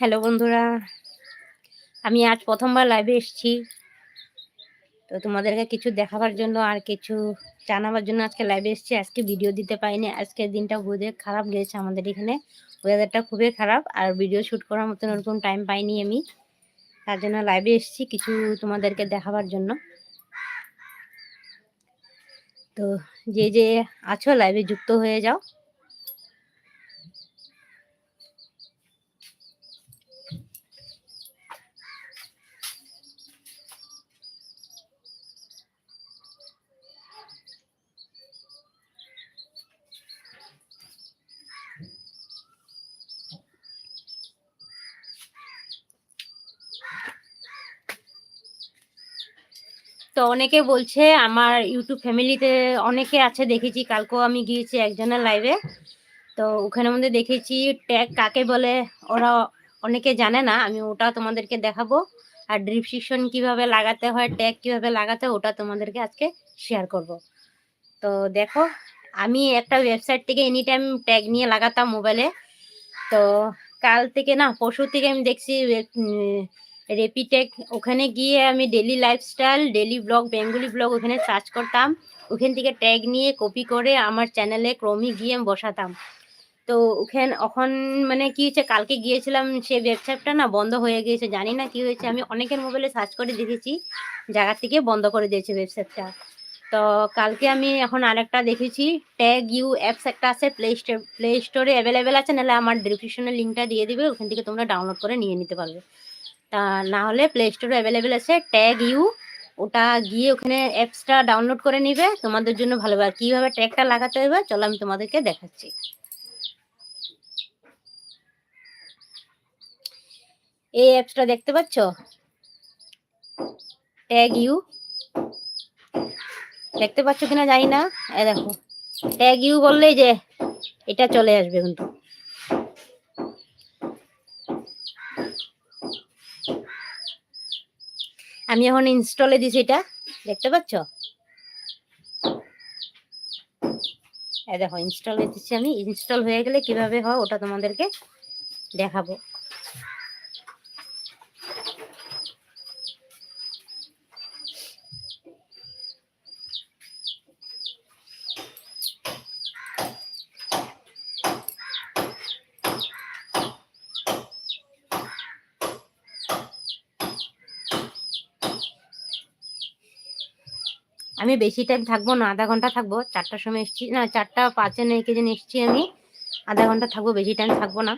Hello বন্ধুরা, আমি আজ প্রথমবার লাইভে এসেছি। তো তোমাদেরকে কিছু দেখাবার জন্য আর কিছু জানাবার জন্য আজকে লাইভে এসেছি। আজকে ভিডিও দিতে পারিনি। আজকের দিনটা বুঝে খারাপ গেছে আমাদের এখানে। ওয়েদারটা খুবই খারাপ আর ভিডিও শ্যুট করার মতন ওরকম টাইম পাইনি আমি। তার জন্য লাইভে এসেছি কিছু তোমাদেরকে দেখাবার জন্য। তো যে যে আছো লাইভে যুক্ত হয়ে যাও। তো অনেকে বলছে আমার ইউটিউব ফ্যামিলিতে অনেকে আছে, দেখেছি। কালকেও আমি গিয়েছি একজনের লাইভে তো ওখানের মধ্যে দেখেছি ট্যাগ কাকে বলে, ওরা অনেকে জানে না, আমি ওটা তোমাদেরকে দেখাবো। আর ডিসক্রিপশন কীভাবে লাগাতে হয় ট্যাগ কীভাবে লাগাতে হয়, ওটা তোমাদেরকে আজকে শেয়ার করব। তো দেখো, আমি একটা ওয়েবসাইট থেকে এনি টাইম ট্যাগ নিয়ে লাগাতাম মোবাইলে তো কাল থেকে না, পরশু থেকে আমি দেখছি রেপিটেক ওখানে গিয়ে আমি daily lifestyle daily blog Bengali blog ওখানে সার্চ করতাম। ওখান থেকে ট্যাগ নিয়ে কপি করে আমার চ্যানেলে ক্রমে গিয়ে আমি বসাতাম। তো ওখানে এখন মানে কি হয়েছে, কালকে গিয়েছিলাম, সে ওয়েবসাইটটা না বন্ধ হয়ে গিয়েছে, জানি না কি হয়েছে। আমি অনেকের মোবাইলে সার্চ করে দেখেছি, জায়গা থেকে বন্ধ করে দিয়েছে ওয়েবসাইটটা তো কালকে আমি এখন আরেকটা দেখেছি ট্যাগ ইউ অ্যাপস একটা আছে প্লে স্টোর প্লে স্টোরে অ্যাভেলেবেল আছে, নাহলে আমার ডিসক্রিপশনে লিঙ্কটা দিয়ে দিবে, ওখান থেকে তোমরা ডাউনলোড করে নিয়ে নিতে পারবে। তা না হলে প্লে স্টোরে অ্যাভেলেবেল আছে ট্যাগ ইউ ওটা গিয়ে ওখানে অ্যাপসটা ডাউনলোড করে নিবে, তোমাদের জন্য ভালো। আর কীভাবে ট্যাগটা লাগাতে হবে, চলো আমি তোমাদেরকে দেখাচ্ছি। এই অ্যাপসটা দেখতে পাচ্ছ? ট্যাগ ইউ দেখতে পাচ্ছ কিনা জানি না। এই দেখো ট্যাগ ইউ বললেই যে এটা চলে আসবে কিন্তু। আমি এখন ইনস্টলে দিছি এটা। দেখতে পাচ্ছ? দেখো ইনস্টল হয়ে দিচ্ছি আমি। ইনস্টল হয়ে গেলে কীভাবে হয় ওটা তোমাদেরকে দেখাবো। আমি বেশি টাইম থাকব না, আধা ঘণ্টা থাকব। চারটার সময় এসছি, না, চারটা পাঁচে নেই কেজি এসছি আমি। আধা ঘণ্টা থাকব, বেশি টাইম থাকব না।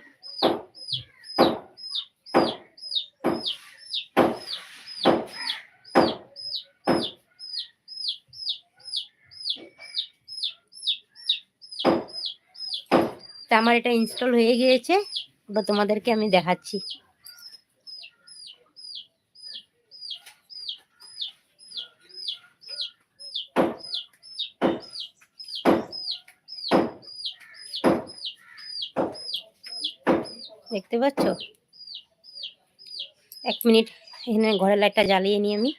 আমার এটা ইনস্টল হয়ে গিয়েছে বা তোমাদেরকে আমি দেখাচ্ছি। দেখতে পাচ্ছ? এক মিনিট এখানে ঘরের লাইটটা জ্বালিয়ে নিই আমি।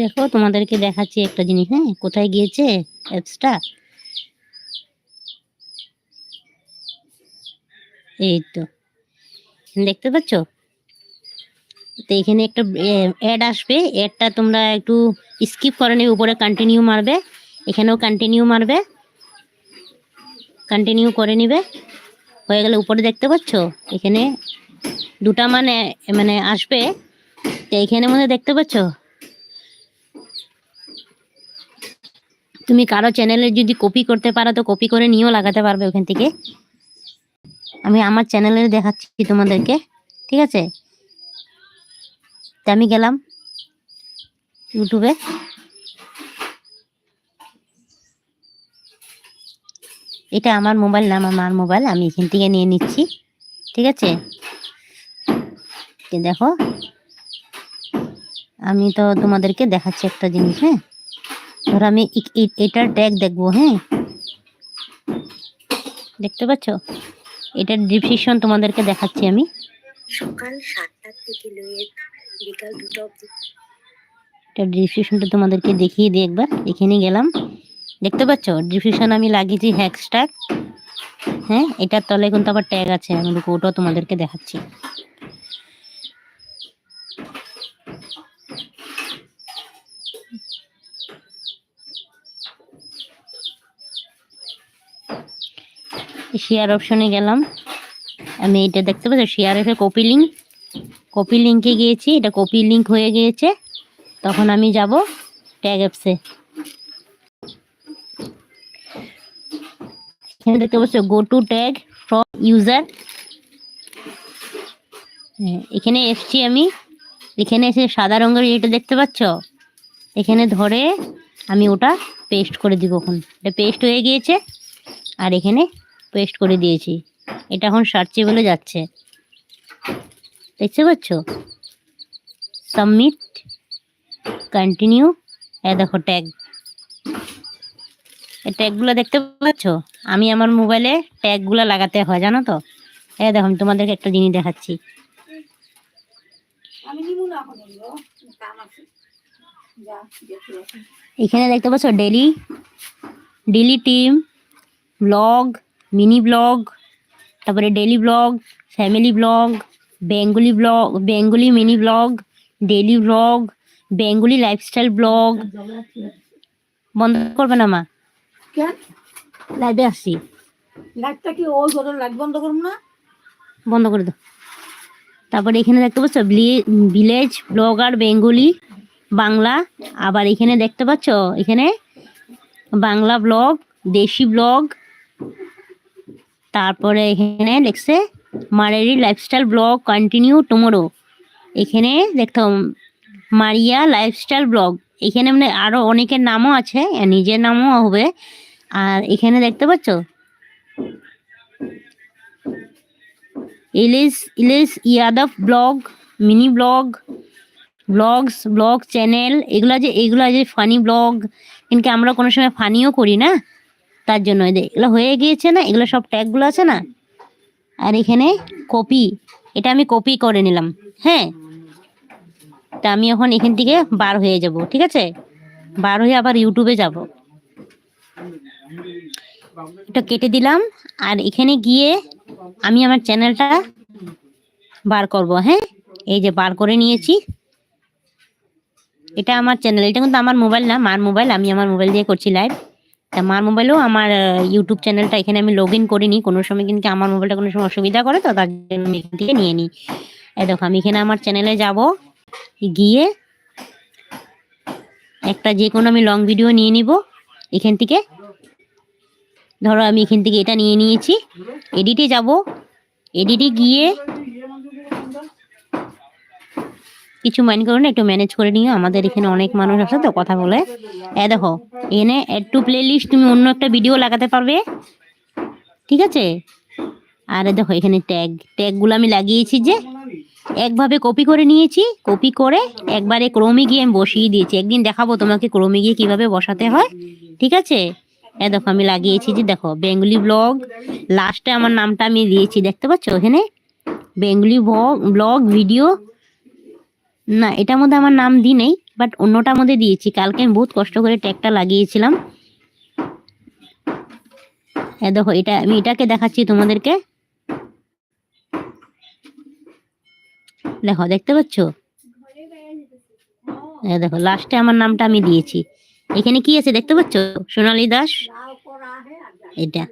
দেখো, তোমাদেরকে দেখাচ্ছি একটা জিনিস হ্যাঁ? কোথায় গিয়েছে অ্যাপসটা? এই তো। দেখতে পাচ্ছ? তো এখানে একটা অ্যাড আসবে। অ্যাডটা তোমরা একটু স্কিপ করে নেবে উপরে কন্টিনিউ মারবে। এখানেও কন্টিনিউ মারবে। কন্টিনিউ করে নিবে। হয়ে গেলে, উপরে দেখতে পাচ্ছ? এখানে দুটা মানে মানে আসবে। তো এখানের মধ্যে দেখতে পাচ্ছ? তুমি কারও চ্যানেলে যদি কপি করতে পারো, তো কপি করে নিয়েও লাগাতে পারবে ওখান থেকে। আমি আমার চ্যানেলে দেখাচ্ছি তোমাদেরকে, ঠিক আছে? তা আমি গেলাম ইউটিউবে এটা আমার মোবাইল না, আমার মার মোবাইল আমি এখান থেকে নিয়ে নিচ্ছি, ঠিক আছে? দেখো, আমি তো তোমাদেরকে দেখাচ্ছি একটা জিনিস হ্যাঁ? ধরো আমি এটার ট্যাগ দেখব হ্যাঁ? দেখতে পাচ্ছ? এটার ডিসক্রিপশন তোমাদেরকে দেখাচ্ছি আমি। সকাল সাতটার থেকে বিকাল দুটো অবধি। এটার ডিসক্রিপশনটা তোমাদেরকে দেখিয়ে দিই একবার। এখানে গেলাম। দেখতে পাচ্ছ? ডিসক্রিপশন আমি লাগিয়েছি হ্যাশট্যাগ হ্যাঁ? এটার তলে কিন্তু আবার ট্যাগ আছে। আমি ওটাও তোমাদেরকে দেখাচ্ছি। শেয়ার অপশনে গেলাম। আমি এটা দেখতে পাচ্ছি শেয়ার এসে কপি লিঙ্ক কপি লিঙ্কে গিয়েছি, এটা কপি লিঙ্ক হয়ে গিয়েছে। তখন আমি যাব ট্যাগ অ্যাপসে এখানে দেখতে পাচ্ছ go to tag from user এখানে এসছি আমি। এখানে এসে সাদা রঙের এটা দেখতে পাচ্ছ? এখানে ধরে আমি ওটা পেস্ট করে দিব এখন। এটা পেস্ট হয়ে গিয়েছে। আর এখানে পেস্ট করে দিয়েছি। এটা এখন সার্চে বলে যাচ্ছে। দেখতে পাচ্ছ? সাবমিট কন্টিনিউ এ দেখো ট্যাগ এই ট্যাগগুলো দেখতে পাচ্ছ? আমি আমার মোবাইলে ট্যাগগুলো লাগাতে হয় জানো তো? এ দেখো আমি তোমাদেরকে একটা জিনিস দেখাচ্ছি। এখানে দেখতে পাচ্ছ daily daily team blog mini blog তারপরে daily blog family blog Bengali blog Bengali mini blog daily blog Bengali lifestyle blog বন্ধ করবে না মা? লাইভে আসছি। লাইটটা কি ওই ঘরে লাইট বন্ধ করুন না। বন্ধ করে দাও। তারপরে এখানে দেখতে পাচ্ছ ভিলেজ ব্লগার বেঙ্গলি বাংলা। আবার এখানে দেখতে পাচ্ছ এখানে বাংলা ব্লগ দেশি ব্লগ তারপরে এখানে লিখছে মারেরি লাইফস্টাইল ব্লগ কন্টিনিউ টুমোরো এখানে দেখতে মারিয়া লাইফস্টাইল ব্লগ এখানে মানে আরও অনেকের নামও আছে নিজের নামও হবে। আর এখানে দেখতে পাচ্ছ? ইলিশ ইলিশ Yadav blog mini blog blogs blog channel এগুলা যে এগুলা যে ফানি ব্লগ কিন্তু আমরা কোনো সময় ফানিও করি না। তার জন্য এগুলো হয়ে গিয়েছে না, এগুলো সব ট্যাগগুলো আছে না? আর এখানে কপি, এটা আমি কপি করে নিলাম হ্যাঁ? তা আমি এখন এখান থেকে বার হয়ে যাব, ঠিক আছে? বার হয়ে আবার ইউটিউবে যাব। এটা কেটে দিলাম, আর এখানে গিয়ে আমি আমার চ্যানেলটা বার করব হ্যাঁ? এই যে বার করে নিয়েছি। এটা আমার চ্যানেল, এটা কিন্তু আমার মোবাইল না, মার মোবাইল, আমি আমার মোবাইল দিয়ে করছি লাইভ তা মার মোবাইলেও আমার ইউটিউব চ্যানেলটা এখানে আমি লগ ইন করিনি। কোনো সময় কিন্তু আমার মোবাইলটা কোনো সময় অসুবিধা করে তো, তার জন্য আমি এখান থেকে নিয়ে নিই। এই দেখো, আমি এখানে আমার চ্যানেলে যাব। গিয়ে একটা যে কোনো আমি লং ভিডিও নিয়ে নিব এখান থেকে। ধরো আমি এখান থেকে এটা নিয়ে নিয়েছি। এডিটে যাব। এডিটে গিয়ে কিছু মাইন্ড করো না, একটু ম্যানেজ করে নিও। আমাদের এখানে অনেক মানুষ আছে তো, কথা বলে। এ দেখো, এনে এড টু প্লে লিস্ট তুমি অন্য একটা ভিডিও লাগাতে পারবে। ঠিক আছে? আর দেখো, এখানে ট্যাগ ট্যাগগুলো আমি লাগিয়েছি যে, একভাবে কপি করে নিয়েছি। কপি করে একবারে ক্রমে গিয়ে আমি বসিয়ে দিয়েছি। একদিন দেখাবো তোমাকে ক্রমে গিয়ে কীভাবে বসাতে হয়। ঠিক আছে? এ দেখো, আমি লাগিয়েছি যে, দেখো বেঙ্গলি ব্লগ লাস্টে আমার নামটা আমি দিয়েছি, দেখতে পাচ্ছ? এখানে বেঙ্গলি ব্লগ ভিডিও না এটার মধ্যে আমার নাম দিই নেই বাট অন্যটার মধ্যে দিয়েছি। কালকে আমি বহুত কষ্ট করে ট্যাগটা লাগিয়েছিলাম। হ্যাঁ দেখো এটা আমি এটাকে দেখাচ্ছি তোমাদেরকে। দেখো দেখতে পাচ্ছ? হ্যাঁ দেখো লাস্টে আমার নামটা আমি দিয়েছি। এখানে কি আছে দেখতে পাচ্ছ? সোনালী দাস? এটা।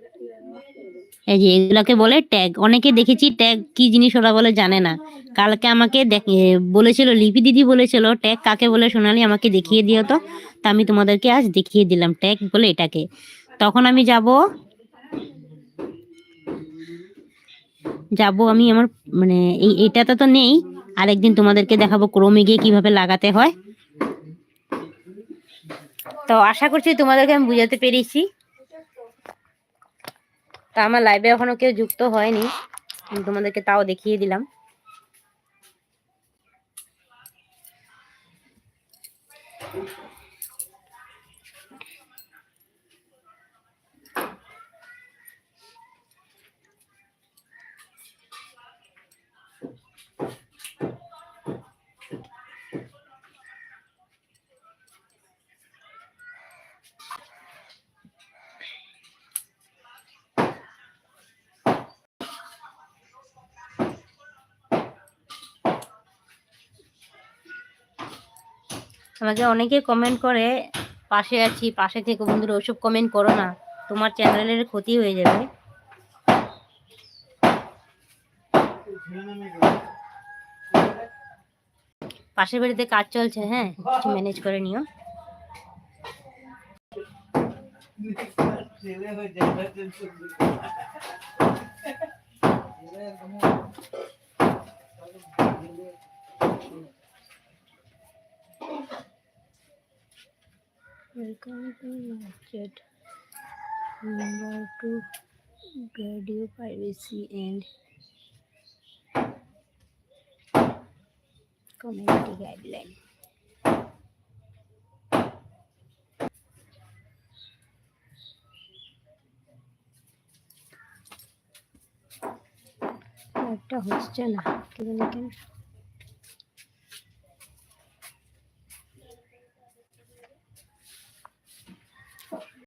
এই যে এগুলাকে বলে ট্যাগ অনেকে দেখেছি ট্যাগ কি জিনিস ওরা বলে জানে না। কালকে আমাকে বলেছিল, লিপি দিদি বলেছিল ট্যাগ কাকে বলে সোনালি, আমাকে দেখিয়ে দিও তো। তা আমি তোমাদেরকে আজ দেখিয়ে দিলাম ট্যাগ বলে এটাকে। তখন আমি যাব যাব আমি আমার মানে এই, এটাতে তো নেই। আরেকদিন তোমাদেরকে দেখাবো ক্রোমে গিয়ে কীভাবে লাগাতে হয়। তো আশা করছি তোমাদেরকে আমি বুঝাতে পেরেছি। তা আমার লাইভে এখনও কেউ যুক্ত হয়নি। তোমাদেরকে তাও দেখিয়ে দিলাম। আমাকে অনেকে কমেন্ট করে, পাশে আছি, পাশে থেকে বন্ধুরা ওসব কমেন্ট করো না। তোমার চ্যানেলের ক্ষতি হয়ে যাবে। পাশের বাড়িতে কাজ চলছে হ্যাঁ? কিছু ম্যানেজ করে নিও। Welcome to chat number two radio privacy and community guideline. একটা হচ্ছে না কি জানি কেন